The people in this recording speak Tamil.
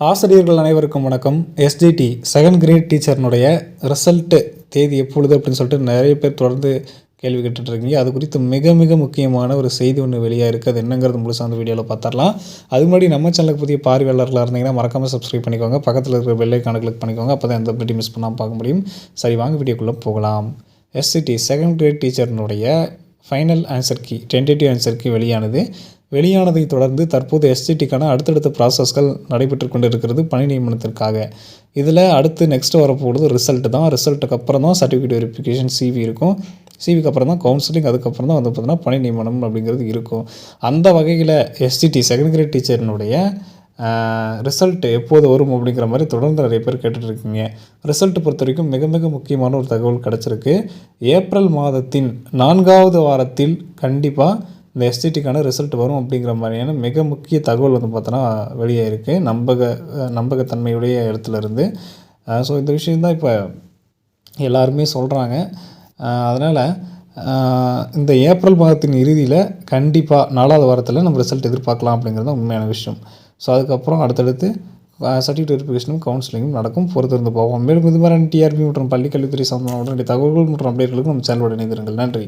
ஆசிரியர்கள் அனைவருக்கும் வணக்கம். எஸ்டிடி செகண்ட் கிரேட் டீச்சர்னுடைய ரிசல்ட்டு தேதி எப்பொழுது அப்படின்னு சொல்லிட்டு நிறைய பேர் தொடர்ந்து கேள்வி கேட்டுட்ருக்கீங்க அது குறித்து மிக மிக முக்கியமான ஒரு செய்தி ஒன்று வெளியாக இருக்குது அது என்னங்கிறது முழுசாக அந்த வீடியோவில் பார்த்துடலாம் அது முன்னாடி நம்ம சேனலுக்கு புதிய பார்வையாளர்களாக இருந்தீங்கன்னா மறக்காமல் சப்ஸ்கிரைப் பண்ணிக்கோங்க. பக்கத்தில் இருக்கிற பெல்லைக்கான கிளிக் பண்ணிக்கோங்க. அப்போ தான் எந்த அப்டேட்டையும் மிஸ் பண்ணாமல் பார்க்க முடியும். சரி வாங்க வீடியோக்குள்ளே போகலாம். SCD second grade டீச்சர்னுடைய final answer key tentative answer key வெளியானது. வெளியானதை தொடர்ந்து தற்போது எஸ்டிடிக்கான அடுத்தடுத்த ப்ராசஸ்கள் நடைபெற்று கொண்டு இருக்கிறது பணி நியமனத்திற்காக. இதில் அடுத்து நெக்ஸ்ட் வரப்போகிறது ரிசல்ட் தான். ரிசல்ட்டுக்கு அப்புறம் தான் சர்டிஃபிகேட் வெரிஃபிகேஷன் சிவி இருக்கும். சிவிக்கு அப்புறம் தான் கவுன்சிலிங் அதுக்கப்புறம் தான் வந்து பார்த்தீங்கன்னா பணி நியமனம் அப்படிங்கிறது இருக்கும். அந்த வகையில் எஸ்டிடி செகண்ட் கிரேட் டீச்சர்னுடைய ரிசல்ட் எப்போது வரும் அப்படிங்கிற மாதிரி தொடர்ந்து நிறைய பேர் கேட்டுட்ருக்கீங்க ரிசல்ட் பொறுத்த வரைக்கும் மிக மிக முக்கியமான ஒரு தகவல் கிடச்சிருக்கு. ஏப்ரல் மாதத்தின் நான்காவது வாரத்தில் கண்டிப்பாக இந்த எஸ்டிடிக்கான ரிசல்ட் வரும் அப்படிங்கிற மாதிரியான மிக முக்கிய தகவல் வந்து பார்த்தோன்னா வெளியே இருக்குது நம்பக நம்பகத்தன்மையுடைய இடத்துல இருந்து ஸோ இந்த விஷயந்தான் இப்போ எல்லாருமே சொல்கிறாங்க அதனால் இந்த ஏப்ரல் மாதத்தின் இறுதியில் கண்டிப்பாக நாலாவது வாரத்தில் நம்ம ரிசல்ட் எதிர்பார்க்கலாம் அப்படிங்கிறது தான் உண்மையான விஷயம். ஸோ அதுக்கப்புறம் அடுத்தடுத்து சர்டிஃபிகேட் வெரிஃபிகேஷனும் கவுன்சிலிங்கும் நடக்கும். பொறுத்திருந்து போவோம். மேலும் இது மாதிரியான டிஆர்பி மற்றும் பள்ளிக்கல்வித்துறை சம்பந்தமான உடனடி தகவல்கள் மற்றும் அப்டேட்களுக்கு நம்ம சேனலோட இணைந்திருங்கள். நன்றி.